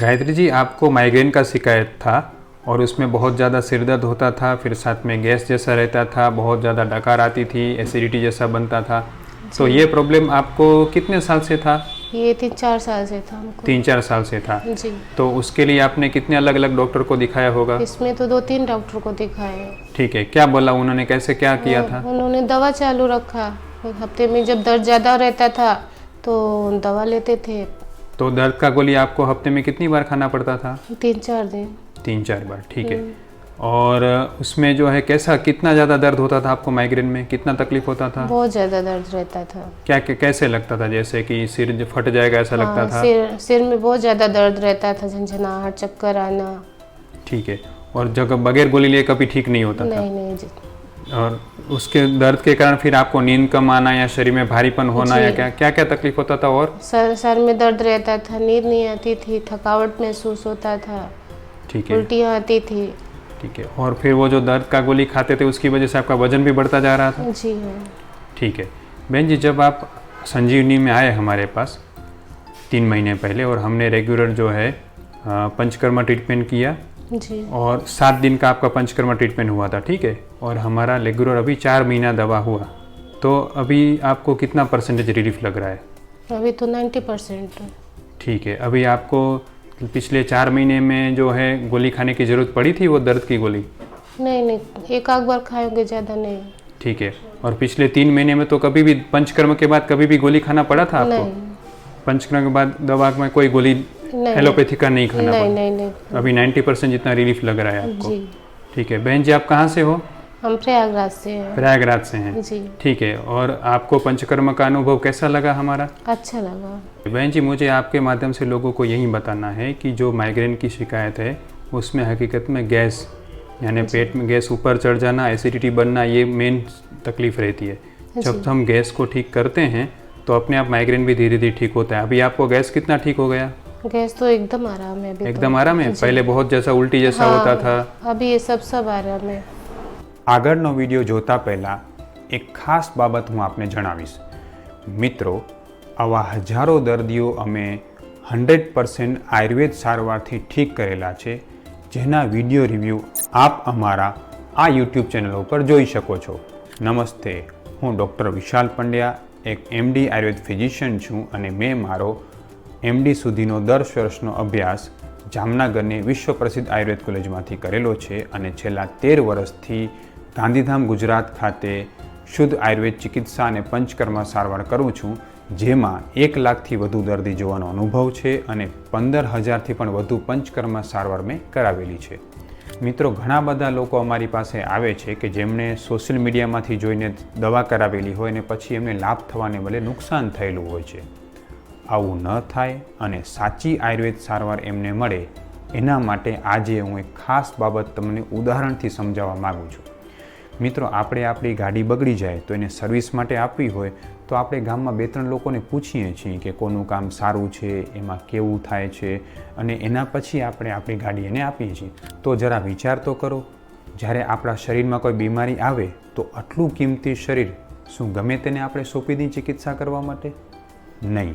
गायत्री जी आपको माइग्रेन का शिकायत था और उसमें बहुत ज़्यादा सिर दर्द होता था फिर साथ में गैस जैसा रहता था बहुत ज़्यादा डकार आती थी एसिडिटी जैसा बनता था। तो ये प्रॉब्लम आपको कितने साल से था? ये तीन चार साल से था हमको। तीन चार साल से था। जी। तो उसके लिए आपने कितने अलग अलग डॉक्टर को दिखाया होगा? इसमें तो दो तीन डॉक्टर को दिखाए ठीक है क्या बोला उन्होंने कैसे क्या किया था? उन्होंने दवा चालू रखा। हफ़्ते में जब दर्द ज़्यादा रहता था तो दवा लेते थे तो दर्द का गोली आपको हफ़्ते में कितनी बार खाना पड़ता था? तीन चार दिन। तीन चार बार ठीक है। और उसमें जो है कैसा कितना ज़्यादा दर्द होता था आपको माइग्रेन में? कितना तकलीफ़ होता था? बहुत ज़्यादा दर्द रहता था। क्या क्या कैसे लगता था? जैसे कि सिर जो फट जाएगा ऐसा हाँ, लगता था? सिर सिर में बहुत ज़्यादा दर्द रहता था झंझनाहट चक्कर आना। ठीक है। और जब बगैर गोली लिए कभी ठीक नहीं होता नहीं था नहीं और उसके दर्द के कारण फिर आपको नींद कम आना या शरीर में भारीपन होना या क्या क्या क्या तकलीफ़ होता था और? सर सर में दर्द रहता था नींद नहीं आती थी थकावट महसूस होता था। ठीक है। उल्टियाँ आती थी। ठीक है और फिर वो जो दर्द का गोली खाते थे उसकी वजह से आपका वज़न भी बढ़ता जा रहा था? जी हाँ। ठीक है। बहन जी जब आप संजीवनी में आए हमारे पास तीन महीने पहले और हमने रेगुलर जो है पंचकर्मा ट्रीटमेंट किया जी। और सात दिन का आपका पंचकर्मा ट्रीटमेंट हुआ था ठीक है? और हमारा रेगुलर अभी चार महीना दवा हुआ। तो अभी आपको कितना परसेंटेज रिलीफ लग रहा है? अभी तो नाइन्टी परसेंट ठीक है अभी आपको पिछले चार महीने में जो है गोली खाने की ज़रूरत पड़ी थी वो दर्द की गोली? नहीं नहीं एक आध बार खाओगे ज़्यादा नहीं। ठीक है और पिछले तीन महीने में तो कभी भी पंचकर्म के बाद कभी भी गोली खाना पड़ा था आपको? पंचकर्म के बाद दवा में कोई गोली एलोपैथी का नहीं खाना नहीं नहीं नहीं। अभी 90 परसेंट जितना रिलीफ लग रहा है आपको। ठीक है। बहन जी आप कहाँ से हो? हम प्रयागराज से हैं। प्रयागराज से हैं। जी। ठीक है। और आपको पंचकर्म का अनुभव कैसा लगा हमारा? अच्छा लगा। बहन जी मुझे आपके माध्यम से लोगों को यही बताना है कि जो माइग्रेन की शिकायत है उसमें हकीकत में गैस यानी पेट में गैस ऊपर चढ़ जाना एसिडिटी बनना ये मेन तकलीफ़ रहती है। जब हम गैस को ठीक करते हैं तो अपने आप माइग्रेन भी धीरे धीरे ठीक होता है। अभी आपको गैस कितना ठीक हो गया? गैस तो एकदम आराम है अभी तो। एकदम आराम है पहले बहुत जैसा उल्टी जैसा हाँ, होता था अभी ये सब सब आराम है આગળનો વિડીયો જોતા પહેલાં એક ખાસ બાબત હું આપને જણાવીશ મિત્રો આવા હજારો દર્દીઓ અમે હંડ્રેડ પર્સન્ટ આયુર્વેદ સારવારથી ઠીક કરેલા છે જેના વિડીયો રિવ્યૂ આપ અમારા આ યુટ્યુબ ચેનલ ઉપર જોઈ શકો છો નમસ્તે હું ડૉક્ટર વિશાલ પંડ્યા એક એમડી આયુર્વેદ ફિઝિશિયન છું અને મેં મારો એમડી સુધીનો દસ વર્ષનો અભ્યાસ જામનગરની વિશ્વ પ્રસિદ્ધ આયુર્વેદ કોલેજમાંથી કરેલો છે અને છેલ્લા તેર વર્ષથી ગાંધીધામ ગુજરાત ખાતે શુદ્ધ આયુર્વેદ ચિકિત્સા અને પંચકર્મ સારવાર કરું છું, જેમાં એક લાખથી વધુ દર્દી જોવાનો અનુભવ છે અને પંદર હજારથી પણ વધુ પંચકર્મ સારવાર મેં કરાવેલી છે. મિત્રો, ઘણા બધા લોકો અમારી પાસે આવે છે કે જેમણે સોશિયલ મીડિયામાંથી જોઈને દવા કરાવેલી હોય અને પછી એમને લાભ થવાને બદલે નુકસાન થયેલું હોય છે. આવું ન થાય અને સાચી આયુર્વેદ સારવાર એમને મળે, એના માટે આજે હું એક ખાસ બાબત તમને ઉદાહરણથી સમજાવવા માગું છું. મિત્રો, આપણે આપણી ગાડી બગડી જાય તો એને સર્વિસ માટે આપવી હોય, તો આપણે ગામમાં બે ત્રણ લોકોને પૂછીએ છીએ કે કોનું કામ સારું છે, એમાં કેવું થાય છે, અને એના પછી આપણે આપણી ગાડી એને આપીએ છીએ. તો જરા વિચાર તો કરો, જ્યારે આપણા શરીરમાં કોઈ બીમારી આવે, તો આટલું કિંમતી શરીર શું ગમે તેને આપણે સોંપી દઈએ ચિકિત્સા કરવા માટે? નહીં.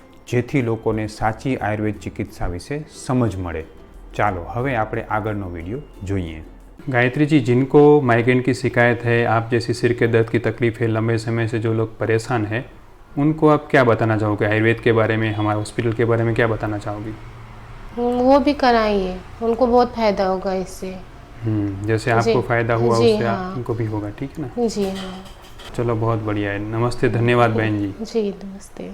જેથી લોકોને સાચી આયુર્વેદ ચિકિત્સા વિશે સમજ મળે ચાલો હવે આપણે આગળનો वीडियो જોઈએ गायत्री जी जिनको माइग्रेन की शिकायत है आप जैसी सिर के दर्द की तकलीफ है लंबे समय से जो लोग परेशान हैं उनको आप क्या बताना चाहोगे आयुर्वेद के बारे में हमारे हॉस्पिटल के बारे में क्या बताना चाहोगी हम्म, वो भी कराइए उनको बहुत फायदा होगा इससे हम्म, जैसे आपको जी, फायदा हुआ जी, उससे हाँ। आपको भी होगा ठीक है ना जी हाँ चलो बहुत बढ़िया है नमस्ते धन्यवाद बहन जी जी नमस्ते